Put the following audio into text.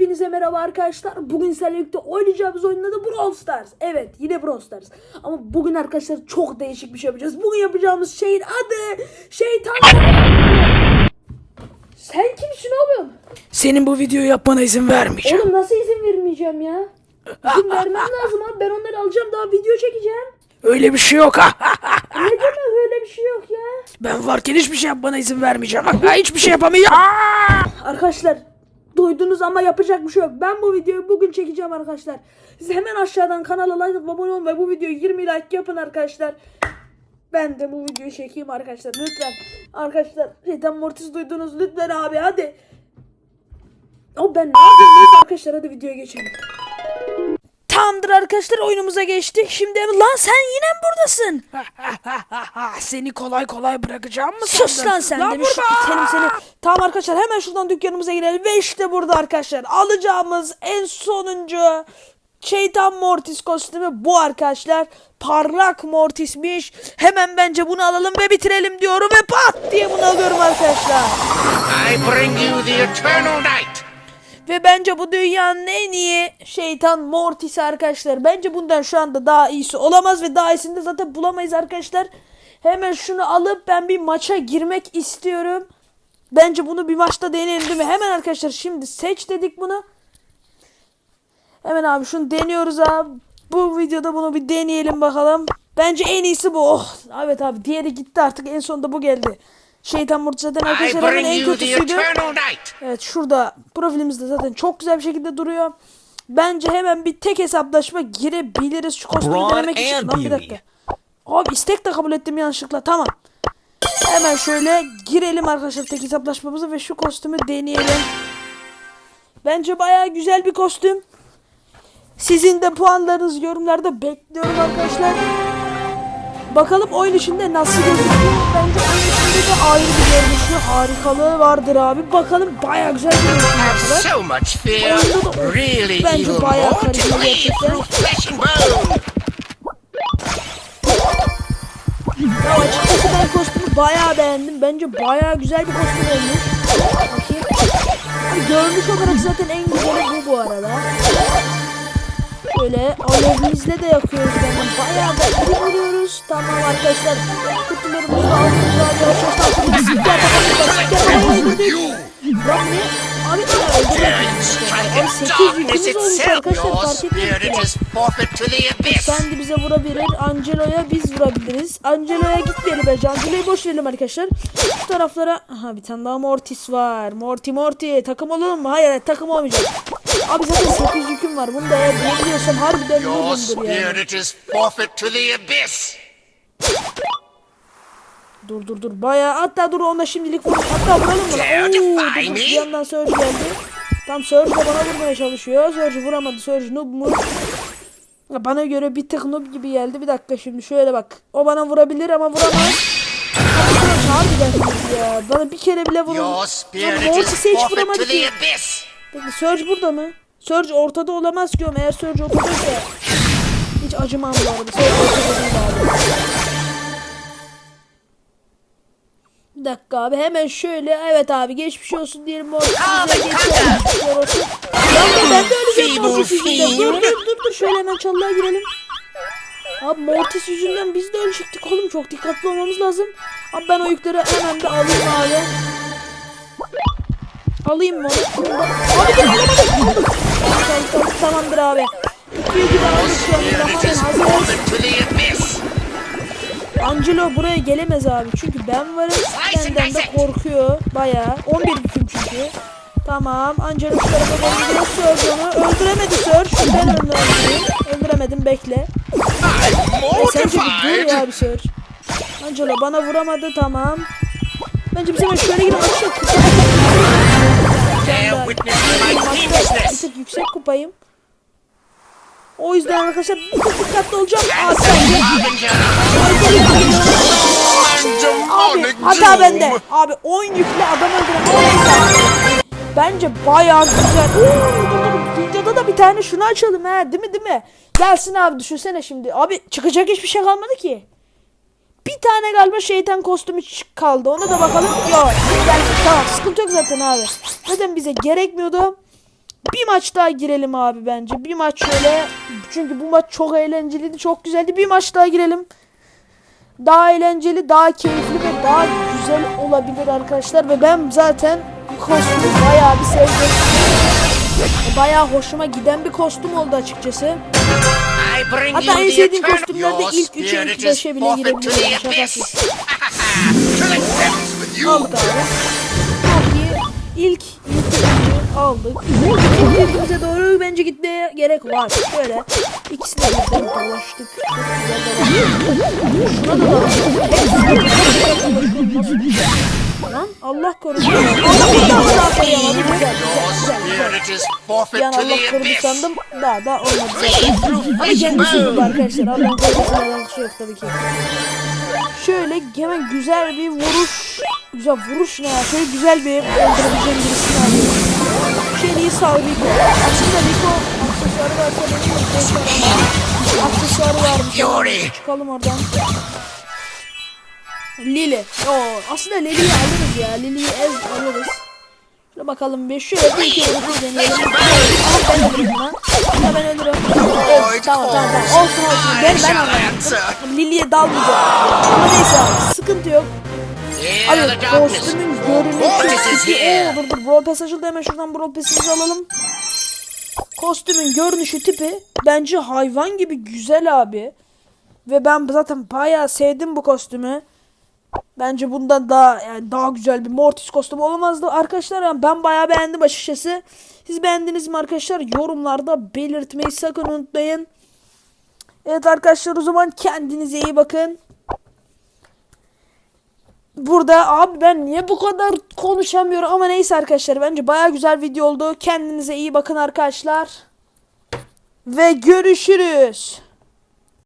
Hepinize merhaba arkadaşlar. Bugün sizlerle birlikte oynayacağımız oyunun adı Brawl Stars. Evet yine Brawl Stars. Ama bugün arkadaşlar çok değişik bir şey yapacağız. Bugün yapacağımız şeyin adı şeytan. Sen kimsin oğlum? Senin bu videoyu yapmana izin vermeyeceğim. Oğlum nasıl izin vermeyeceğim ya? İzin vermem lazım abi. Ben onları alacağım daha video çekeceğim. Öyle bir şey yok. Ne demek öyle bir şey yok ya? ben varken hiçbir şey yapmana izin vermeyeceğim. hiçbir şey yapamayacağım. Arkadaşlar duydunuz ama yapacak bir şey yok. Ben bu videoyu bugün çekeceğim arkadaşlar. Siz hemen aşağıdan kanala like abone olun ve bu videoyu 20 like yapın arkadaşlar. Ben de bu videoyu çekeyim arkadaşlar lütfen. Arkadaşlar Şeytan Mortis duydunuz lütfen abi hadi. O ben ne yapayım arkadaşlar hadi videoya geçelim. Tamamdır arkadaşlar oyunumuza geçtik. Şimdi lan sen yine mi buradasın? Seni kolay kolay bırakacağım mı Sus sandın? lan sen Lan de bir burada! şu itelim seni. Tamam arkadaşlar hemen şuradan dükkanımıza girelim ve işte burada arkadaşlar alacağımız en sonuncu Şeytan Mortis kostümü bu arkadaşlar. Parlak Mortis'miş. Hemen bence bunu alalım ve bitirelim diyorum ve pat diye bunu alıyorum arkadaşlar. I bring you the eternal night. Ve bence bu dünyanın en iyi şeytan Mortis arkadaşlar. Bence bundan şu anda daha iyisi olamaz ve daha iyisini de zaten bulamayız arkadaşlar. Hemen şunu alıp ben bir maça girmek istiyorum. Bence bunu bir maçta deneyelim değil mi? Hemen arkadaşlar şimdi seç dedik bunu. Hemen abi şunu deniyoruz abi. Bu videoda bunu bir deneyelim bakalım. Bence en iyisi bu. Oh, evet abi diğeri gitti artık en sonunda bu geldi. Şeytan I arkadaşlar hemen en kötüsüydü. Evet şurada profilimizde zaten çok güzel bir şekilde duruyor. Bence hemen bir tek hesaplaşma girebiliriz şu kostümü denemek için. Lan bir dakika. Abi istek de kabul ettim yanlışlıkla tamam. Hemen şöyle girelim arkadaşlar tek hesaplaşmamıza ve şu kostümü deneyelim. Bence bayağı güzel bir kostüm. Sizin de puanlarınızı yorumlarda bekliyorum arkadaşlar. Bakalım oyun içinde nasıl gözüküyor. Bence ayrı bir görünüşü, harikalığı vardır abi. Bakalım bayağı güzel bir görünüş Have arkadaşlar. so much fear. Oyunda da Really bence kaliteli live gerçekten. Ya açıkçası ben kostümü bayağı beğendim. Bence bayağı güzel bir kostüm olmuş. Bakayım. Abi görünüş olarak zaten en güzeli bu bu arada. Şöyle alevimizle de yakıyoruz ben. Bayağı da vuruyoruz. Tamam arkadaşlar. Kutularımızı alıyoruz Lan ne? Abi Dare strike Abi in 8 darkness yükümüz olmuş arkadaşlar. Your Fark etmedik. Sandy bize vurabilir. Angelo'ya biz vurabiliriz. Angelo'ya gitmeyelim bence. Angelo'yu boş verelim arkadaşlar. Bu taraflara... Aha bir tane daha Mortis var. Morty Morty. Takım olalım mı? Hayır takım olmayacak. Abi zaten 8 yüküm var. Bunu da eğer bilebiliyorsam harbiden Your vurumdur yani. spirit is forfeit to the abyss. Dur dur dur. Bayağı hatta dur ona şimdilik vur. Hatta vuralım mı? Oo, dur, dur. Bir yandan Surge geldi. Tam Surge de bana vurmaya çalışıyor. Surge vuramadı. Surge noob mu? Bana göre bir tık noob gibi geldi. Bir dakika şimdi şöyle bak. O bana vurabilir ama vuramaz. Harbiden ya. Bana bir kere bile is Mortis'e hiç vuramadı ki. Peki Surge burada mı? Surge ortada olamaz ki oğlum. Eğer Surge ortadaysa hiç acımam bu arada. Surge ortada değil abi. Bir dakika abi hemen şöyle evet abi geçmiş olsun diyelim and geçmiş olsun. Lan ben de öleceğim Mortis yüzünden. Dur dur dur dur şöyle hemen çalıya girelim. Abi Mortis yüzünden biz de ölecektik oğlum çok dikkatli olmamız lazım. Abi ben o yükleri hemen bir alayım abi. Alayım mı onu? Abi dur alamadım. Tamamdır abi. İki yükü de aldık şu anda. Hemen the abyss. Angelo buraya gelemez abi. Çünkü ben varım. Benden de korkuyor. Baya 11 yüküm çünkü. Tamam. Angelo şu tarafa doğru gidiyor. Surge onu öldüremedi Surge ben onu öldüreyim öldüremedim bekle. E, Sence bir dur ya bir Surge Angelo bana vuramadı tamam. Bence biz hemen şöyle gidelim açık bir tık yüksek kupayım o yüzden arkadaşlar bir tık dikkatli olacağım Aa Abi hata bende. Abi 10 yüklü adam öldüren. Bence bayağı güzel. Videoda da bir tane şunu açalım ha. Değil mi değil mi? Gelsin abi düşünsene şimdi. Abi çıkacak hiçbir şey kalmadı ki. Bir tane galiba şeytan kostümü kaldı. Ona da bakalım. Yok. Tamam sıkıntı yok zaten abi. Zaten bize gerekmiyordu. Bir maç daha girelim abi bence. Bir maç şöyle. Çünkü bu maç çok eğlenceliydi. Çok güzeldi. Bir maç daha girelim. Daha eğlenceli, daha keyifli ve daha güzel olabilir arkadaşlar. Ve ben zaten kostümü bayağı bir sevdim. Bayağı hoşuma giden bir kostüm oldu açıkçası. Hatta en sevdiğim kostümlerde ilk 3'e spirit ilk is 5'e bile abyss. Şakasız. Aldık abi. Çok iyi. İlk ilk aldık. İlkimize doğru bence gitmeye gerek var. Şöyle ikisini de birden dolaştık. Şuna da dolaştık. Lan Allah korusun. Allah daha daha koruyamadı. Güzel güzel güzel. Yani Allah korudu sandım. Daha da olmadı zaten. Kendisi bone. arkadaşlar. Allah'ın korkusuyla alakası yok tabii ki. Şöyle hemen güzel bir vuruş. Güzel vuruş ne ya? Şöyle güzel bir öldürebileceğim birisini alayım. Sal Rico. Aslında Rico aksesuarı varsa benim aksesuarım. Aksesuarı varmış. Fury. Çıkalım oradan. Lili. Oo, aslında Lili'yi alırız ya. Lili'yi ez alırız. Şöyle bakalım bir şöyle bir iki vuruş deneyelim. Ama ben ölürüm lan. Ama ben ölürüm. Evet, tamam tamam tamam. Olsun olsun. Ben ben anladım. Lili'ye dalmayacağım. Ama neyse sıkıntı yok. Darkness. kostümün görünüşü tipi. dur dur Brawl Pass açıldı hemen şuradan Brawl Pass'imizi alalım. Kostümün görünüşü tipi bence hayvan gibi güzel abi. Ve ben zaten bayağı sevdim bu kostümü. Bence bundan daha yani daha güzel bir Mortis kostümü olamazdı. Arkadaşlar yani ben bayağı beğendim açıkçası. Siz beğendiniz mi arkadaşlar? Yorumlarda belirtmeyi sakın unutmayın. Evet arkadaşlar o zaman kendinize iyi bakın. Burada abi ben niye bu kadar konuşamıyorum ama neyse arkadaşlar bence bayağı güzel video oldu. Kendinize iyi bakın arkadaşlar. Ve görüşürüz.